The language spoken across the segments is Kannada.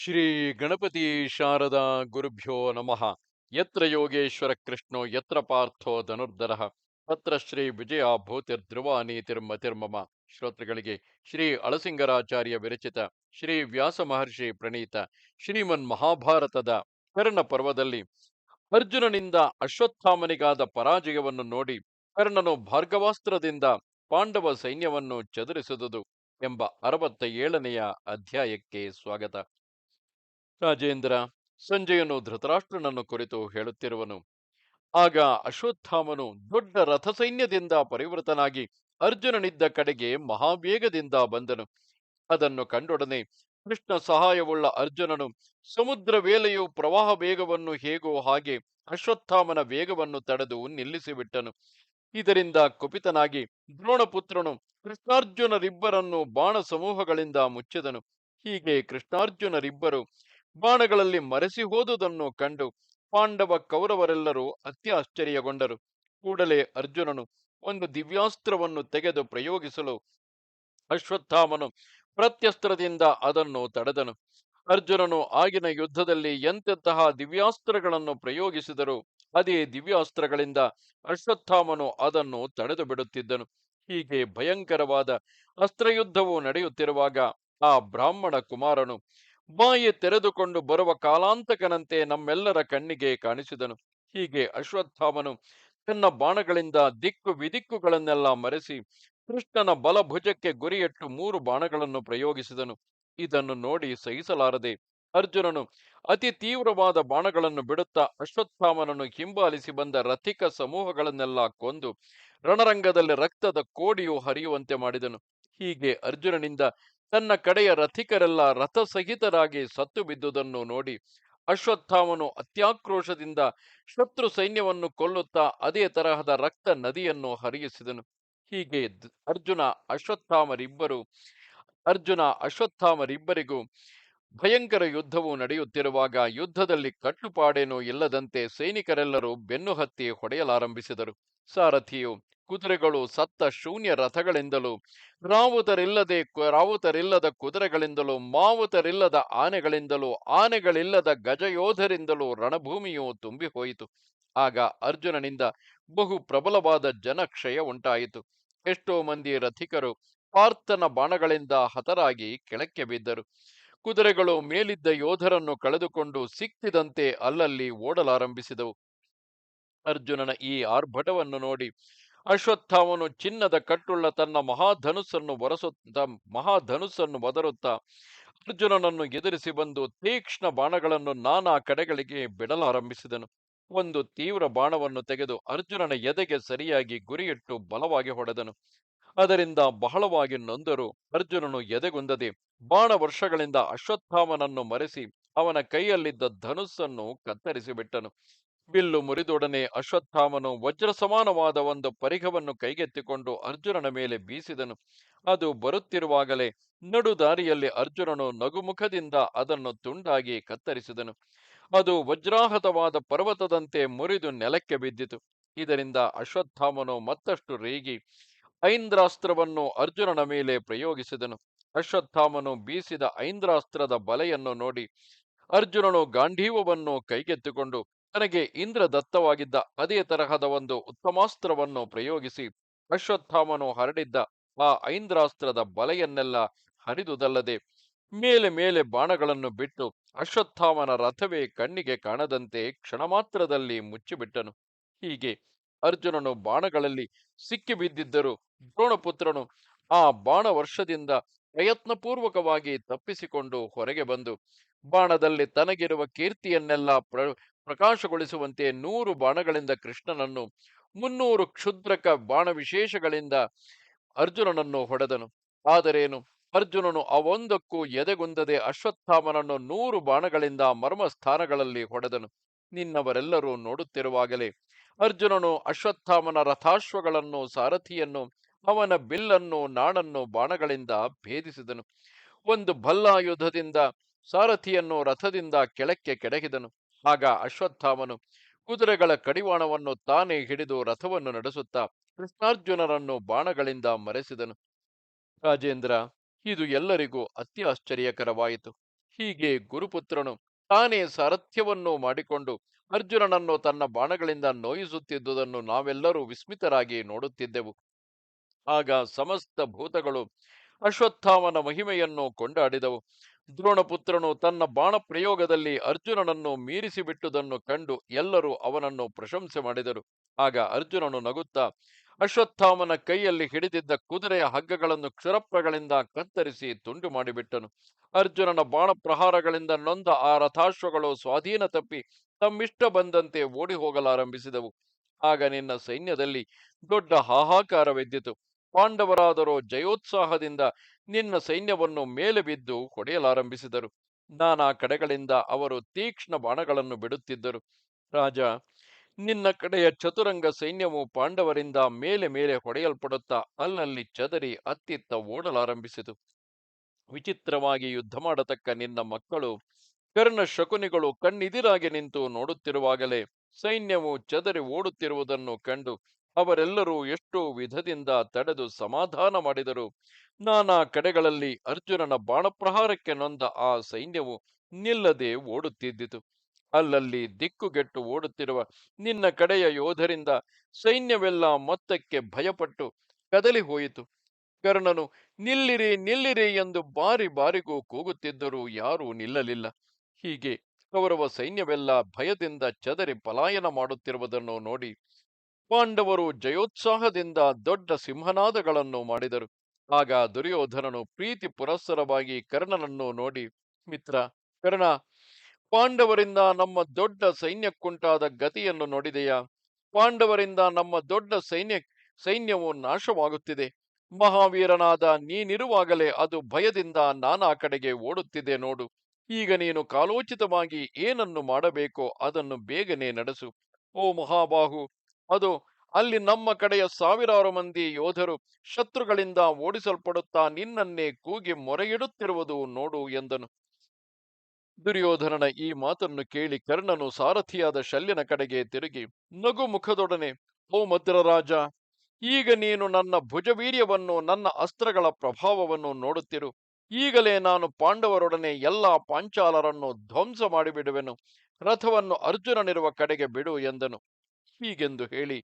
ಶ್ರೀ ಗಣಪತಿ ಶಾರದಾ ಗುರುಭ್ಯೋ ನಮಃ. ಯತ್ರ ಯೋಗೇಶ್ವರ ಕೃಷ್ಣೋ, ಯತ್ರ ಪಾರ್ಥೋ ಧನುರ್ಧರ. ತತ್ರ ಶ್ರೀ ವಿಜಯ ಭೂತಿರ್ಧ್ರುವ ನೀತಿರ್ಮತಿರ್ಮಮ ಶ್ರೋತೃಗಳಿಗೆ ಶ್ರೀ ಅಳಸಿಂಗರಾಚಾರ್ಯ ವಿರಚಿತ ಶ್ರೀ ವ್ಯಾಸ ಮಹರ್ಷಿ ಪ್ರಣೀತ ಶ್ರೀಮನ್ ಮಹಾಭಾರತದ ಕರ್ಣ ಪರ್ವದಲ್ಲಿ ಅರ್ಜುನನಿಂದ ಅಶ್ವತ್ಥಾಮನಿಗಾದ ಪರಾಜಯವನ್ನು ನೋಡಿ ಕರ್ಣನು ಭಾರ್ಗವಾಸ್ತ್ರದಿಂದ ಪಾಂಡವ ಸೈನ್ಯವನ್ನು ಚದುರಿಸಿದುದು ಎಂಬ ಅರವತ್ತ ಏಳನೆಯ ಅಧ್ಯಾಯಕ್ಕೆ ಸ್ವಾಗತ. ರಾಜೇಂದ್ರ ಸಂಜಯನು ಧೃತರಾಷ್ಟ್ರನನ್ನು ಕುರಿತು ಹೇಳುತ್ತಿರುವನು. ಆಗ ಅಶ್ವತ್ಥಾಮನು ದೊಡ್ಡ ರಥಸೈನ್ಯದಿಂದ ಪರಿವೃತನಾಗಿ ಅರ್ಜುನನಿದ್ದ ಕಡೆಗೆ ಮಹಾವೇಗದಿಂದ ಬಂದನು. ಅದನ್ನು ಕಂಡೊಡನೆ ಕೃಷ್ಣ ಸಹಾಯವುಳ್ಳ ಅರ್ಜುನನು ಸಮುದ್ರ ವೇಲೆಯು ಪ್ರವಾಹ ವೇಗವನ್ನು ಹೇಗೋ ಹಾಗೆ ಅಶ್ವತ್ಥಾಮನ ವೇಗವನ್ನು ತಡೆದು ನಿಲ್ಲಿಸಿಬಿಟ್ಟನು. ಇದರಿಂದ ಕುಪಿತನಾಗಿ ದ್ರೋಣಪುತ್ರನು ಕೃಷ್ಣಾರ್ಜುನರಿಬ್ಬರನ್ನು ಬಾಣ ಸಮೂಹಗಳಿಂದ ಮುಚ್ಚಿದನು. ಹೀಗೆ ಕೃಷ್ಣಾರ್ಜುನರಿಬ್ಬರು ಬಾಣಗಳಲ್ಲಿ ಮರೆಸಿ ಹೋದುದನ್ನು ಕಂಡು ಪಾಂಡವ ಕೌರವರೆಲ್ಲರೂ ಅತ್ಯಾಶ್ಚರ್ಯಗೊಂಡರು ಕೂಡಲೇ ಅರ್ಜುನನು ಒಂದು ದಿವ್ಯಾಸ್ತ್ರವನ್ನು ತೆಗೆದು ಪ್ರಯೋಗಿಸಲು ಅಶ್ವತ್ಥಾಮನು ಪ್ರತ್ಯಸ್ತ್ರದಿಂದ ಅದನ್ನು ತಡೆದನು. ಅರ್ಜುನನು ಆಗಿನ ಯುದ್ಧದಲ್ಲಿ ಎಂತೆಂತಹ ದಿವ್ಯಾಸ್ತ್ರಗಳನ್ನು ಪ್ರಯೋಗಿಸಿದರು ಅದೇ ದಿವ್ಯಾಸ್ತ್ರಗಳಿಂದ ಅಶ್ವತ್ಥಾಮನು ಅದನ್ನು ತಡೆದು ಬಿಡುತ್ತಿದ್ದನು. ಹೀಗೆ ಭಯಂಕರವಾದ ಅಸ್ತ್ರಯುದ್ಧವು ನಡೆಯುತ್ತಿರುವಾಗ ಆ ಬ್ರಾಹ್ಮಣ ಕುಮಾರನು ಬಾಯಿ ತೆರೆದುಕೊಂಡು ಬರುವ ಕಾಲಾಂತಕನಂತೆ ನಮ್ಮೆಲ್ಲರ ಕಣ್ಣಿಗೆ ಕಾಣಿಸಿದನು. ಹೀಗೆ ಅಶ್ವತ್ಥಾಮನು ತನ್ನ ಬಾಣಗಳಿಂದ ದಿಕ್ಕು ವಿದಿಕ್ಕುಗಳನ್ನೆಲ್ಲ ಮರೆಸಿ ಕೃಷ್ಣನ ಬಲಭುಜಕ್ಕೆ ಗುರಿಯಿಟ್ಟು ಮೂರು ಬಾಣಗಳನ್ನು ಪ್ರಯೋಗಿಸಿದನು. ಇದನ್ನು ನೋಡಿ ಸಹಿಸಲಾರದೆ ಅರ್ಜುನನು ಅತಿ ತೀವ್ರವಾದ ಬಾಣಗಳನ್ನು ಬಿಡುತ್ತಾ ಅಶ್ವತ್ಥಾಮನನ್ನು ಹಿಂಬಾಲಿಸಿ ಬಂದ ರಥಿಕ ಸಮೂಹಗಳನ್ನೆಲ್ಲ ಕೊಂದು ರಣರಂಗದಲ್ಲಿ ರಕ್ತದ ಕೋಡಿಯು ಹರಿಯುವಂತೆ ಮಾಡಿದನು. ಹೀಗೆ ಅರ್ಜುನನಿಂದ ತನ್ನ ಕಡೆಯ ರಥಿಕರೆಲ್ಲ ರಥಸಹಿತರಾಗಿ ಸತ್ತು ಬಿದ್ದುದನ್ನು ನೋಡಿ ಅಶ್ವತ್ಥಾಮನು ಅತ್ಯಾಕ್ರೋಶದಿಂದ ಶತ್ರು ಸೈನ್ಯವನ್ನು ಕೊಲ್ಲುತ್ತಾ ಅದೇ ತರಹದ ರಕ್ತ ನದಿಯನ್ನು ಹರಿಯಿಸಿದನು. ಹೀಗೆ ಅರ್ಜುನ ಅಶ್ವತ್ಥಾಮರಿಬ್ಬರು, ಅರ್ಜುನ ಅಶ್ವತ್ಥಾಮರಿಬ್ಬರಿಗೂ ಭಯಂಕರ ಯುದ್ಧವು ನಡೆಯುತ್ತಿರುವಾಗ ಯುದ್ಧದಲ್ಲಿ ಕಟ್ಟುಪಾಡೇನೂ ಇಲ್ಲದಂತೆ ಸೈನಿಕರೆಲ್ಲರೂ ಬೆನ್ನು ಹತ್ತಿ ಹೊಡೆಯಲಾರಂಭಿಸಿದರು. ಸಾರಥಿಯು ಕುದುರೆಗಳು ಸತ್ತ ಶೂನ್ಯ ರಥಗಳಿಂದಲೂ ರಾವುತರಿಲ್ಲದೆ ರಾವುತರಿಲ್ಲದ ಕುದುರೆಗಳಿಂದಲೂ ಮಾವುತರಿಲ್ಲದ ಆನೆಗಳಿಂದಲೂ, ಆನೆಗಳಿಲ್ಲದ ಗಜಯೋಧರಿಂದಲೂ ರಣಭೂಮಿಯು ತುಂಬಿ ಹೋಯಿತು ಆಗ ಅರ್ಜುನನಿಂದ ಬಹು ಪ್ರಬಲವಾದ ಜನಕ್ಷಯ ಉಂಟಾಯಿತು. ಎಷ್ಟೋ ಮಂದಿ ರಥಿಕರು ಪಾರ್ಥನ ಬಾಣಗಳಿಂದ ಹತರಾಗಿ ಕೆಳಕ್ಕೆ ಬಿದ್ದರು. ಕುದುರೆಗಳು ಮೇಲಿದ್ದ ಯೋಧರನ್ನು ಕಳೆದುಕೊಂಡು ಸಿಕ್ಕಿದಂತೆ ಅಲ್ಲಲ್ಲಿ ಓಡಲಾರಂಭಿಸಿದವು. ಅರ್ಜುನನ ಈ ಆರ್ಭಟವನ್ನು ನೋಡಿ ಅಶ್ವತ್ಥಾಮನು ಚಿನ್ನದ ಕಟ್ಟುಳ್ಳ ತನ್ನ ಮಹಾಧನುಸ್ಸನ್ನು ಒರೆಸುತ್ತ, ಮಹಾಧನುಸ್ಸನ್ನು ಒದರುತ್ತಾ ಅರ್ಜುನನನ್ನು ಎದುರಿಸಿ ಬಂದು ತೀಕ್ಷ್ಣ ಬಾಣಗಳನ್ನು ನಾನಾ ಕಡೆಗಳಿಗೆ ಬಿಡಲಾರಂಭಿಸಿದನು. ಒಂದು ತೀವ್ರ ಬಾಣವನ್ನು ತೆಗೆದು ಅರ್ಜುನನ ಎದೆಗೆ ಸರಿಯಾಗಿ ಗುರಿಯಿಟ್ಟು ಬಲವಾಗಿ ಹೊಡೆದನು. ಅದರಿಂದ ಬಹಳವಾಗಿ ನೊಂದರು. ಅರ್ಜುನನು ಎದೆಗುಂದದೆ ಬಾಣ ವರ್ಷಗಳಿಂದ ಅಶ್ವತ್ಥಾಮನನ್ನು ಮರೆಸಿ ಅವನ ಕೈಯಲ್ಲಿದ್ದ ಧನುಸ್ಸನ್ನು ಕತ್ತರಿಸಿ ಬಿಟ್ಟನು ಬಿಲ್ಲು ಮುರಿದೊಡನೆ ಅಶ್ವತ್ಥಾಮನು ವಜ್ರ ಸಮಾನವಾದ ಒಂದು ಪರಿಘವನ್ನು ಕೈಗೆತ್ತಿಕೊಂಡು ಅರ್ಜುನನ ಮೇಲೆ ಬೀಸಿದನು. ಅದು ಬರುತ್ತಿರುವಾಗಲೇ ನಡು ದಾರಿಯಲ್ಲಿ ಅರ್ಜುನನು ನಗುಮುಖದಿಂದ ಅದನ್ನು ತುಂಡಾಗಿ ಕತ್ತರಿಸಿದನು. ಅದು ವಜ್ರಾಹತವಾದ ಪರ್ವತದಂತೆ ಮುರಿದು ನೆಲಕ್ಕೆ ಬಿದ್ದಿತು. ಇದರಿಂದ ಅಶ್ವತ್ಥಾಮನು ಮತ್ತಷ್ಟು ರೇಗಿ ಐಂದ್ರಾಸ್ತ್ರವನ್ನು ಅರ್ಜುನನ ಮೇಲೆ ಪ್ರಯೋಗಿಸಿದನು. ಅಶ್ವತ್ಥಾಮನು ಬೀಸಿದ ಐಂದ್ರಾಸ್ತ್ರದ ಬಲೆಯನ್ನು ನೋಡಿ ಅರ್ಜುನನು ಗಾಂಧೀವವನ್ನು ಕೈಗೆತ್ತಿಕೊಂಡು ತನಗೆ ಇಂದ್ರ ದತ್ತವಾಗಿದ್ದ ಅದೇ ತರಹದ ಒಂದು ಉತ್ತಮಾಸ್ತ್ರವನ್ನು ಪ್ರಯೋಗಿಸಿ ಅಶ್ವತ್ಥಾಮನು ಹರಡಿದ್ದ ಆ ಐಂದ್ರಾಸ್ತ್ರದ ಬಲೆಯನ್ನೆಲ್ಲ ಹರಿದುದಲ್ಲದೆ ಮೇಲೆ ಮೇಲೆ ಬಾಣಗಳನ್ನು ಬಿಟ್ಟು ಅಶ್ವತ್ಥಾಮನ ರಥವೇ ಕಣ್ಣಿಗೆ ಕಾಣದಂತೆ ಕ್ಷಣಮಾತ್ರದಲ್ಲಿ ಮುಚ್ಚಿಬಿಟ್ಟನು. ಹೀಗೆ ಅರ್ಜುನನು ಬಾಣಗಳಲ್ಲಿ ಸಿಕ್ಕಿಬಿದ್ದಿದ್ದರೂ ದ್ರೋಣಪುತ್ರನು ಆ ಬಾಣ ವರ್ಷದಿಂದ ಪ್ರಯತ್ನಪೂರ್ವಕವಾಗಿ ತಪ್ಪಿಸಿಕೊಂಡು ಹೊರಗೆ ಬಂದು ಬಾಣದಲ್ಲಿ ತನಗಿರುವ ಕೀರ್ತಿಯನ್ನೆಲ್ಲ ಪ್ರ ಪ್ರಕಾಶಗೊಳಿಸುವಂತೆ ನೂರು ಬಾಣಗಳಿಂದ ಕೃಷ್ಣನನ್ನು, ಮುನ್ನೂರು ಕ್ಷುದ್ರಕ ಬಾಣ ವಿಶೇಷಗಳಿಂದ ಅರ್ಜುನನನ್ನು ಹೊಡೆದನು. ಆದರೇನು? ಅರ್ಜುನನು ಅವೊಂದಕ್ಕೂ ಎದೆಗುಂದದೆ ಅಶ್ವತ್ಥಾಮನನ್ನು ನೂರು ಬಾಣಗಳಿಂದ ಮರ್ಮ ಸ್ಥಾನಗಳಲ್ಲಿ ಹೊಡೆದನು. ನಿನ್ನವರೆಲ್ಲರೂ ನೋಡುತ್ತಿರುವಾಗಲೇ ಅರ್ಜುನನು ಅಶ್ವತ್ಥಾಮನ ರಥಾಶ್ವಗಳನ್ನು, ಸಾರಥಿಯನ್ನು, ಅವನ ಬಿಲ್ಲನ್ನು ನಾಣನ್ನು ಬಾಣಗಳಿಂದ ಭೇದಿಸಿದನು. ಒಂದು ಭಲ್ಲಾಯುಧದಿಂದ ಸಾರಥಿಯನ್ನು ರಥದಿಂದ ಕೆಳಕ್ಕೆ ಕೆಡಹಿದನು. ಆಗ ಅಶ್ವತ್ಥಾಮನು ಕುದುರೆಗಳ ಕಡಿವಾಣವನ್ನು ತಾನೇ ಹಿಡಿದು ರಥವನ್ನು ನಡೆಸುತ್ತಾ ಕೃಷ್ಣಾರ್ಜುನರನ್ನು ಬಾಣಗಳಿಂದ ಮರೆಸಿದನು. ರಾಜೇಂದ್ರ, ಇದು ಎಲ್ಲರಿಗೂ ಅತಿ ಆಶ್ಚರ್ಯಕರವಾಯಿತು. ಹೀಗೆ ಗುರುಪುತ್ರನು ತಾನೇ ಸಾರಥ್ಯವನ್ನು ಮಾಡಿಕೊಂಡು ಅರ್ಜುನನನ್ನು ತನ್ನ ಬಾಣಗಳಿಂದ ನೋಯಿಸುತ್ತಿದ್ದುದನ್ನು ನಾವೆಲ್ಲರೂ ವಿಸ್ಮಿತರಾಗಿ ನೋಡುತ್ತಿದ್ದೆವು. ಆಗ ಸಮಸ್ತ ಭೂತಗಳು ಅಶ್ವತ್ಥಾಮನ ಮಹಿಮೆಯನ್ನು ಕೊಂಡಾಡಿದವು. ದ್ರೋಣಪುತ್ರನು ತನ್ನ ಬಾಣ ಪ್ರಯೋಗದಲ್ಲಿ ಅರ್ಜುನನನ್ನು ಮೀರಿಸಿ ಬಿಟ್ಟುದನ್ನು ಕಂಡು ಎಲ್ಲರೂ ಅವನನ್ನು ಪ್ರಶಂಸೆ ಮಾಡಿದರು. ಆಗ ಅರ್ಜುನನು ನಗುತ್ತಾ, ಅಶ್ವತ್ಥಾಮನ ಕೈಯಲ್ಲಿ ಹಿಡಿದಿದ್ದ ಕುದುರೆಯ ಹಗ್ಗಗಳನ್ನು ಕ್ಷುರಪ್ರಗಳಿಂದ ಕತ್ತರಿಸಿ ತುಂಡು ಮಾಡಿಬಿಟ್ಟನು. ಅರ್ಜುನನ ಬಾಣ ಪ್ರಹಾರಗಳಿಂದ ನೊಂದ ಆ ರಥಾಶ್ವಗಳು ಸ್ವಾಧೀನ ತಪ್ಪಿ ತಮ್ಮಿಷ್ಟ ಬಂದಂತೆ ಓಡಿ ಹೋಗಲಾರಂಭಿಸಿದವು ಆಗ ನಿನ್ನ ಸೈನ್ಯದಲ್ಲಿ ದೊಡ್ಡ ಹಾಹಾಕಾರವೆದ್ದಿತು. ಪಾಂಡವರಾದರೂ ಜಯೋತ್ಸಾಹದಿಂದ ನಿನ್ನ ಸೈನ್ಯವನ್ನು ಮೇಲೆ ಬಿದ್ದು ಹೊಡೆಯಲಾರಂಭಿಸಿದರು. ನಾನಾ ಕಡೆಗಳಿಂದ ಅವರು ತೀಕ್ಷ್ಣ ಬಾಣಗಳನ್ನು ಬಿಡುತ್ತಿದ್ದರು. ರಾಜ, ನಿನ್ನ ಕಡೆಯ ಚತುರಂಗ ಸೈನ್ಯವು ಪಾಂಡವರಿಂದ ಮೇಲೆ ಮೇಲೆ ಹೊಡೆಯಲ್ಪಡುತ್ತಾ ಅಲ್ಲಲ್ಲಿ ಚದರಿ ಅತ್ತಿತ್ತ ಓಡಲಾರಂಭಿಸಿತು. ವಿಚಿತ್ರವಾಗಿ ಯುದ್ಧ ಮಾಡತಕ್ಕ ನಿನ್ನ ಮಕ್ಕಳು, ಕರ್ಣ ಶಕುನಿಗಳು ಕಣ್ಣಿದಿರಾಗಿ ನಿಂತು ನೋಡುತ್ತಿರುವಾಗಲೇ ಸೈನ್ಯವು ಚದರಿ ಓಡುತ್ತಿರುವುದನ್ನು ಕಂಡು ಅವರೆಲ್ಲರೂ ಎಷ್ಟೋ ವಿಧದಿಂದ ತಡೆದು ಸಮಾಧಾನ ಮಾಡಿದರು. ನಾನಾ ಕಡೆಗಳಲ್ಲಿ ಅರ್ಜುನನ ಬಾಣಪ್ರಹಾರಕ್ಕೆ ನೊಂದ ಆ ಸೈನ್ಯವು ನಿಲ್ಲದೆ ಓಡುತ್ತಿದ್ದಿತು. ಅಲ್ಲಲ್ಲಿ ದಿಕ್ಕುಗೆಟ್ಟು ಓಡುತ್ತಿರುವ ನಿನ್ನ ಕಡೆಯ ಯೋಧರಿಂದ ಸೈನ್ಯವೆಲ್ಲ ಮೊತ್ತಕ್ಕೆ ಭಯಪಟ್ಟು ಕದಲಿ ಹೋಯಿತು. ಕರ್ಣನು, ನಿಲ್ಲಿರಿ ನಿಲ್ಲಿರಿ ಎಂದು ಬಾರಿ ಬಾರಿಗೂ ಕೂಗುತ್ತಿದ್ದರೂ ಯಾರೂ ನಿಲ್ಲಲಿಲ್ಲ. ಹೀಗೆ ಕೌರವ ಸೈನ್ಯವೆಲ್ಲ ಭಯದಿಂದ ಚದರಿ ಪಲಾಯನ ಮಾಡುತ್ತಿರುವುದನ್ನು ನೋಡಿ ಪಾಂಡವರು ಜಯೋತ್ಸಾಹದಿಂದ ದೊಡ್ಡ ಸಿಂಹನಾದಗಳನ್ನು ಮಾಡಿದರು. ಆಗ ದುರ್ಯೋಧನನು ಪ್ರೀತಿ ಪುರಸ್ಸರವಾಗಿ ಕರ್ಣನನ್ನು ನೋಡಿ, ಮಿತ್ರ, ಕರ್ಣ, ಪಾಂಡವರಿಂದ ನಮ್ಮ ದೊಡ್ಡ ಸೈನ್ಯಕ್ಕುಂಟಾದ ಗತಿಯನ್ನು ನೋಡಿದೆಯಾ? ಪಾಂಡವರಿಂದ ನಮ್ಮ ದೊಡ್ಡ ಸೈನ್ಯ, ಸೈನ್ಯವು ನಾಶವಾಗುತ್ತಿದೆ. ಮಹಾವೀರನಾದ ನೀನಿರುವಾಗಲೇ ಅದು ಭಯದಿಂದ ನಾನಾ ಕಡೆಗೆ ಓಡುತ್ತಿದೆ ನೋಡು. ಈಗ ನೀನು ಕಾಲೋಚಿತವಾಗಿ ಏನನ್ನು ಮಾಡಬೇಕೋ ಅದನ್ನು ಬೇಗನೆ ನಡೆಸು. ಓ ಮಹಾಬಾಹು, ಅದು ಅಲ್ಲಿ ನಮ್ಮ ಕಡೆಯ ಸಾವಿರಾರು ಮಂದಿ ಯೋಧರು ಶತ್ರುಗಳಿಂದ ಓಡಿಸಲ್ಪಡುತ್ತಾ ನಿನ್ನನ್ನೇ ಕೂಗಿ ಮೊರೆಯಿಡುತ್ತಿರುವುದು ನೋಡು ಎಂದನು. ದುರ್ಯೋಧನನ ಈ ಮಾತನ್ನು ಕೇಳಿ ಕರ್ಣನು ಸಾರಥಿಯಾದ ಶಲ್ಯನ ಕಡೆಗೆ ತಿರುಗಿ, ನಗು ಮುಖದೊಡನೆ, ಓ ಮದ್ರರಾಜ, ಈಗ ನೀನು ನನ್ನ ಭುಜವೀರ್ಯವನ್ನು, ನನ್ನ ಅಸ್ತ್ರಗಳ ಪ್ರಭಾವವನ್ನು ನೋಡುತ್ತಿರು. ಈಗಲೇ ನಾನು ಪಾಂಡವರೊಡನೆ ಎಲ್ಲಾ ಪಾಂಚಾಲರನ್ನು ಧ್ವಂಸ ಮಾಡಿಬಿಡುವೆನು. ರಥವನ್ನು ಅರ್ಜುನನಿರುವ ಕಡೆಗೆ ಬಿಡು ಎಂದನು. ಹೀಗೆಂದು ಹೇಳಿ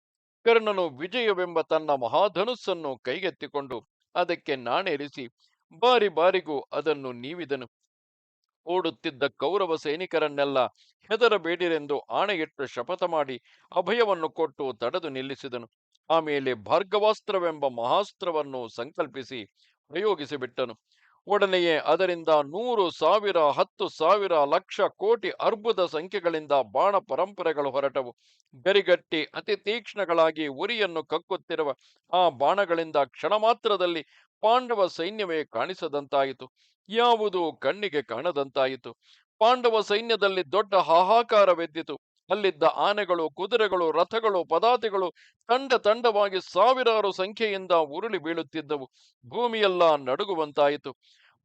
ಕರ್ಣನು ವಿಜಯವೆಂಬ ತನ್ನ ಮಹಾಧನುಸ್ಸನ್ನು ಕೈಗೆತ್ತಿಕೊಂಡು ಅದಕ್ಕೆ ನಾಣೇರಿಸಿ ಬಾರಿ ಬಾರಿಗೂ ಅದನ್ನು ನೀವಿದನು. ಓಡುತ್ತಿದ್ದ ಕೌರವ ಸೈನಿಕರನ್ನೆಲ್ಲ ಹೆದರಬೇಡಿರೆಂದು ಆಣೆಯಿಟ್ಟು ಶಪಥ ಮಾಡಿ ಅಭಯವನ್ನು ಕೊಟ್ಟು ತಡೆದು ನಿಲ್ಲಿಸಿದನು. ಆಮೇಲೆ ಭಾರ್ಗವಾಸ್ತ್ರವೆಂಬ ಮಹಾಸ್ತ್ರವನ್ನು ಸಂಕಲ್ಪಿಸಿ ಪ್ರಯೋಗಿಸಿಬಿಟ್ಟನು. ಒಡನೆಯೇ ಅದರಿಂದ ನೂರು ಸಾವಿರ, ಹತ್ತು ಸಾವಿರ, ಲಕ್ಷ ಕೋಟಿ ಅರ್ಬುದ ಸಂಖ್ಯೆಗಳಿಂದ ಬಾಣ ಪರಂಪರೆಗಳು ಹೊರಟವು. ಗರಿಗಟ್ಟಿ ಅತಿ ತೀಕ್ಷ್ಣಗಳಾಗಿ ಉರಿಯನ್ನು ಕಕ್ಕುತ್ತಿರುವ ಆ ಬಾಣಗಳಿಂದ ಕ್ಷಣ ಮಾತ್ರದಲ್ಲಿ ಪಾಂಡವ ಸೈನ್ಯವೇ ಕಾಣಿಸದಂತಾಯಿತು. ಯಾವುದು ಕಣ್ಣಿಗೆ ಕಾಣದಂತಾಯಿತು. ಪಾಂಡವ ಸೈನ್ಯದಲ್ಲಿ ದೊಡ್ಡ ಹಾಹಾಕಾರವೆದ್ದಿತು. ಅಲ್ಲಿದ್ದ ಆನೆಗಳು, ಕುದುರೆಗಳು, ರಥಗಳು, ಪದಾತಿಗಳು ತಂಡ ತಂಡವಾಗಿ ಸಾವಿರಾರು ಸಂಖ್ಯೆಯಿಂದ ಉರುಳಿ ಬೀಳುತ್ತಿದ್ದವು. ಭೂಮಿಯೆಲ್ಲ ನಡುಗುವಂತಾಯಿತು.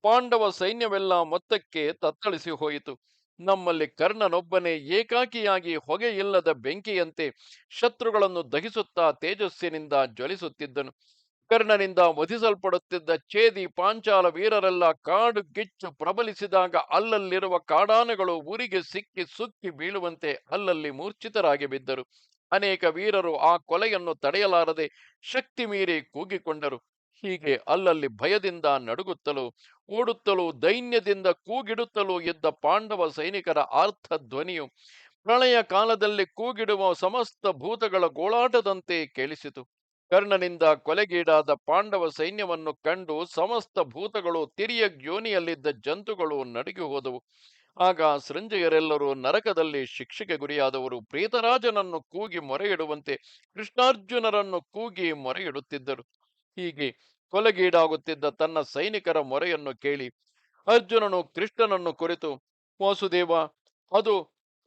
ಪಾಂಡವ ಸೈನ್ಯವೆಲ್ಲ ಮೊತ್ತಕ್ಕೆ ತತ್ತಳಿಸಿ ಹೋಯಿತು. ನಮ್ಮಲ್ಲಿ ಕರ್ಣನೊಬ್ಬನೇ ಏಕಾಕಿಯಾಗಿ ಹೊಗೆಯಿಲ್ಲದ ಬೆಂಕಿಯಂತೆ ಶತ್ರುಗಳನ್ನು ದಹಿಸುತ್ತಾ ತೇಜಸ್ಸಿನಿಂದ ಜ್ವಲಿಸುತ್ತಿದ್ದನು. ಕರ್ಣನಿಂದ ವಧಿಸಲ್ಪಡುತ್ತಿದ್ದ ಛೇದಿ ಪಾಂಚಾಲ ವೀರರೆಲ್ಲ ಕಾಡು ಗಿಚ್ಚು ಪ್ರಬಲಿಸಿದಾಗ ಅಲ್ಲಲ್ಲಿರುವ ಕಾಡಾನೆಗಳು ಊರಿಗೆ ಸಿಕ್ಕಿ ಸುಕ್ಕಿ ಬೀಳುವಂತೆ ಅಲ್ಲಲ್ಲಿ ಮೂರ್ಛಿತರಾಗಿ ಬಿದ್ದರು. ಅನೇಕ ವೀರರು ಆ ಕೊಲೆಯನ್ನು ತಡೆಯಲಾರದೆ ಶಕ್ತಿ ಮೀರಿ ಕೂಗಿಕೊಂಡರು. ಹೀಗೆ ಅಲ್ಲಲ್ಲಿ ಭಯದಿಂದ ನಡುಗುತ್ತಲೂ, ಓಡುತ್ತಲೂ, ದೈನ್ಯದಿಂದ ಕೂಗಿಡುತ್ತಲೂ ಇದ್ದ ಪಾಂಡವ ಸೈನಿಕರ ಆರ್ಥ ಧ್ವನಿಯು ಪ್ರಳಯ ಕಾಲದಲ್ಲಿ ಕೂಗಿಡುವ ಸಮಸ್ತ ಭೂತಗಳ ಗೋಳಾಟದಂತೆ ಕೇಳಿಸಿತು. ಕರ್ಣನಿಂದ ಕೊಲೆಗೀಡಾದ ಪಾಂಡವ ಸೈನ್ಯವನ್ನು ಕಂಡು ಸಮಸ್ತ ಭೂತಗಳು ತಿರಿಯ ಜ್ಯೋನಿಯಲ್ಲಿದ್ದ ಜಂತುಗಳು ನಡುಗಿ ಹೋದವು. ಆಗ ಸೃಂಜಯರೆಲ್ಲರೂ ನರಕದಲ್ಲಿ ಶಿಕ್ಷೆಗೆ ಗುರಿಯಾದವರು ಪ್ರೀತರಾಜನನ್ನು ಕೂಗಿ ಮೊರೆಯಿಡುವಂತೆ ಕೃಷ್ಣಾರ್ಜುನರನ್ನು ಕೂಗಿ ಮೊರೆಯಿಡುತ್ತಿದ್ದರು. ಹೀಗೆ ಕೊಲೆಗೀಡಾಗುತ್ತಿದ್ದ ತನ್ನ ಸೈನಿಕರ ಮೊರೆಯನ್ನು ಕೇಳಿ ಅರ್ಜುನನು ಕೃಷ್ಣನನ್ನು ಕುರಿತು, ವಾಸುದೇವ, ಅದು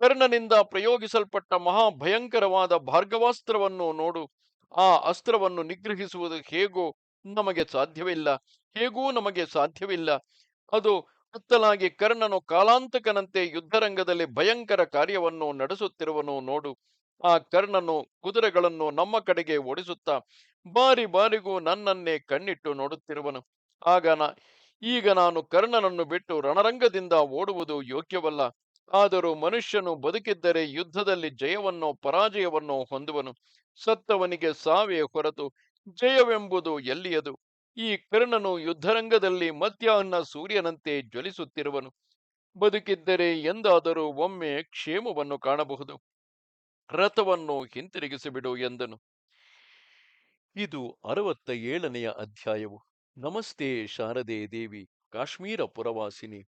ಕರ್ಣನಿಂದ ಪ್ರಯೋಗಿಸಲ್ಪಟ್ಟ ಮಹಾಭಯಂಕರವಾದ ಭಾರ್ಗವಾಸ್ತ್ರವನ್ನು ನೋಡು. ಆ ಅಸ್ತ್ರವನ್ನು ನಿಗ್ರಹಿಸುವುದು ಹೇಗೋ ನಮಗೆ ಸಾಧ್ಯವಿಲ್ಲ, ಹೇಗೂ ನಮಗೆ ಸಾಧ್ಯವಿಲ್ಲ. ಅದು ಅತ್ತಲಾಗಿ ಕರ್ಣನು ಕಾಲಾಂತಕನಂತೆ ಯುದ್ಧರಂಗದಲ್ಲಿ ಭಯಂಕರ ಕಾರ್ಯವನ್ನು ನಡೆಸುತ್ತಿರುವನು ನೋಡು. ಆ ಕರ್ಣನು ಕುದುರೆಗಳನ್ನು ನಮ್ಮ ಕಡೆಗೆ ಓಡಿಸುತ್ತಾ ಬಾರಿ ಬಾರಿಗೂ ನನ್ನನ್ನೇ ಕಣ್ಣಿಟ್ಟು ನೋಡುತ್ತಿರುವನು. ಆಗ ಈಗ ನಾನು ಕರ್ಣನನ್ನು ಬಿಟ್ಟು ರಣರಂಗದಿಂದ ಓಡುವುದು ಯೋಗ್ಯವಲ್ಲ. ಆದರೂ ಮನುಷ್ಯನು ಬದುಕಿದ್ದರೆ ಯುದ್ಧದಲ್ಲಿ ಜಯವನ್ನೋ, ಪರಾಜಯವನ್ನೋ ಹೊಂದುವನು. ಸತ್ತವನಿಗೆ ಸಾವೇ ಹೊರತು ಜಯವೆಂಬುದು ಎಲ್ಲಿಯದು? ಈ ಕರ್ಣನು ಯುದ್ಧರಂಗದಲ್ಲಿ ಮಧ್ಯಾಹ್ನ ಸೂರ್ಯನಂತೆ ಜ್ವಲಿಸುತ್ತಿರುವನು. ಬದುಕಿದ್ದರೆ ಎಂದಾದರೂ ಒಮ್ಮೆ ಕ್ಷೇಮವನ್ನು ಕಾಣಬಹುದು. ರಥವನ್ನು ಹಿಂತಿರುಗಿಸಿಬಿಡು ಎಂದನು. ಇದು ಅರವತ್ತ ಏಳನೆಯ ಅಧ್ಯಾಯವು. ನಮಸ್ತೆ ಶಾರದೆ ದೇವಿ, ಕಾಶ್ಮೀರ ಪುರವಾಸಿನಿ.